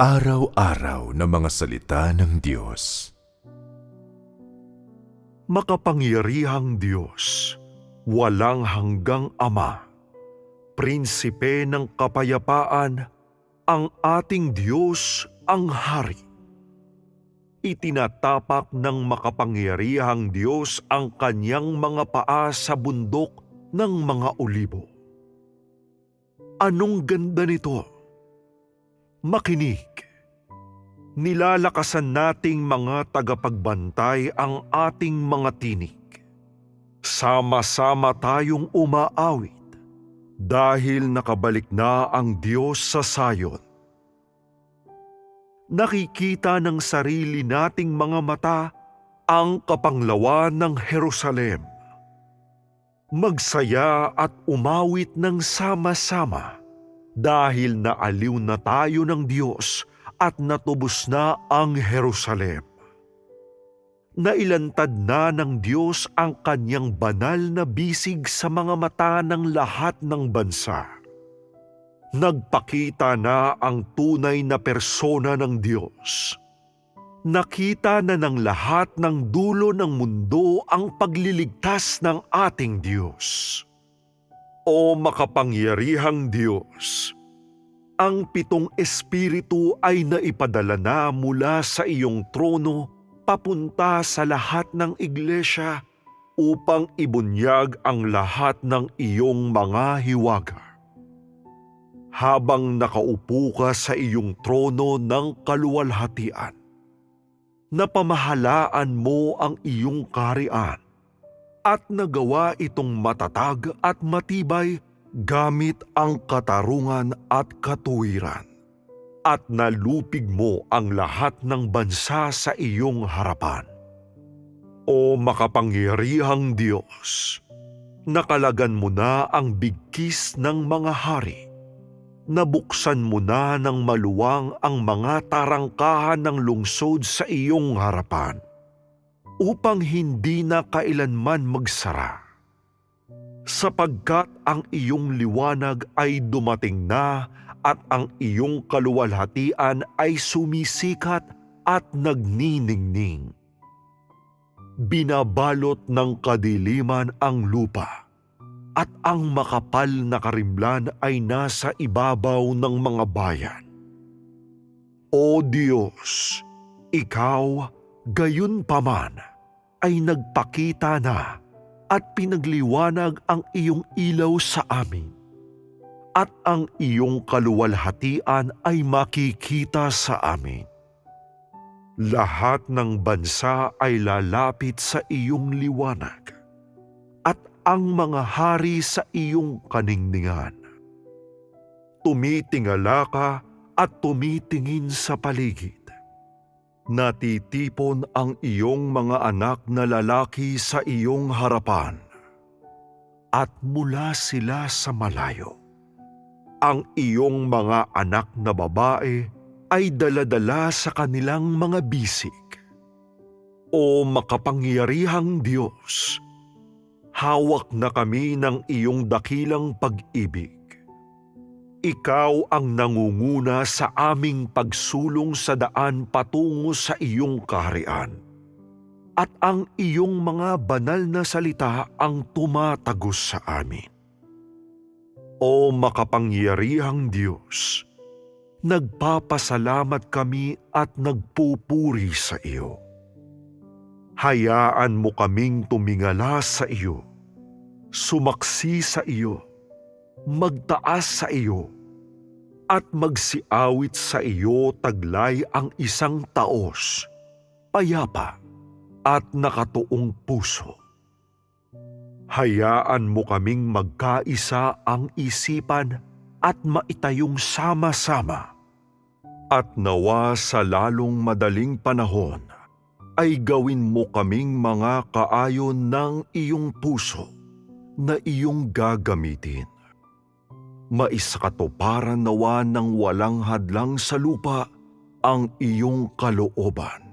Pang-araw-araw na mga salita ng Diyos. Makapangyarihang Diyos, walang hanggang Ama, Prinsipe ng kapayapaan, ang ating Diyos ang Hari. Itinatapak ng makapangyarihang Diyos ang kanyang mga paa sa bundok ng mga olibo. Anong ganda nito? Makinig. Nilalakasan nating mga tagapagbantay ang ating mga tinig. Sama-sama tayong umaawit dahil nakabalik na ang Diyos sa Sayon. Nakikita ng sarili nating mga mata ang kapanglawan ng Jerusalem. Magsaya at umawit ng sama-sama dahil naaliw na tayo ng Diyos at natubos na ang Jerusalem. Nailantad na ng Diyos ang kanyang banal na bisig sa mga mata ng lahat ng bansa. Nagpakita na ang tunay na persona ng Diyos. Nakita na ng lahat ng dulo ng mundo ang pagliligtas ng ating Diyos. O makapangyarihang Diyos, ang pitong espiritu ay naipadala na mula sa iyong trono papunta sa lahat ng iglesia upang ibunyag ang lahat ng iyong mga hiwaga. Habang nakaupo ka sa iyong trono ng kaluwalhatian, napamahalaan mo ang iyong karian at nagawa itong matatag at matibay gamit ang katarungan at katuwiran. At nalupig mo ang lahat ng bansa sa iyong harapan. O makapangyarihang Diyos, nakalagan mo na ang bigkis ng mga hari. Nabuksan mo na ng maluwang ang mga tarangkahan ng lungsod sa iyong harapan upang hindi na kailanman magsara. Sapagkat ang iyong liwanag ay dumating na at ang iyong kaluwalhatian ay sumisikat at nagniningning. Binabalot ng kadiliman ang lupa at ang makapal na karimlan ay nasa ibabaw ng mga bayan. O Diyos, Ikaw, gayon paman, ay nagpakita na at pinagliwanag ang iyong ilaw sa amin. At ang iyong kaluwalhatian ay makikita sa amin. Lahat ng bansa ay lalapit sa iyong liwanag at ang mga hari sa iyong kaningningan. Tumitingala ka at tumitingin sa paligid natitipon ang iyong mga anak na lalaki sa iyong harapan. At mula sila sa malayo. Ang iyong mga anak na babae ay daladala sa kanilang mga bisig. O makapangyarihang Diyos, hawak na kami ng iyong dakilang pag-ibig ikaw ang nangunguna sa aming pagsulong sa daan patungo sa iyong kaharian. At ang iyong mga banal na salita ang tumatagos sa amin. O makapangyarihang Diyos, nagpapasalamat kami at nagpupuri sa iyo. Hayaan mo kaming tumingala sa iyo, sumaksi sa iyo, magtaas sa iyo at magsiawit sa iyo taglay ang isang taos, payapa at nakatuong puso. Hayaan mo kaming magkaisa ang isipan at maitayong sama-sama. At nawa sa lalong madaling panahon ay gawin mo kaming mga kaayon ng iyong puso na iyong gagamitin maisakatuparan nawa ng walang hadlang sa lupa ang iyong kalooban.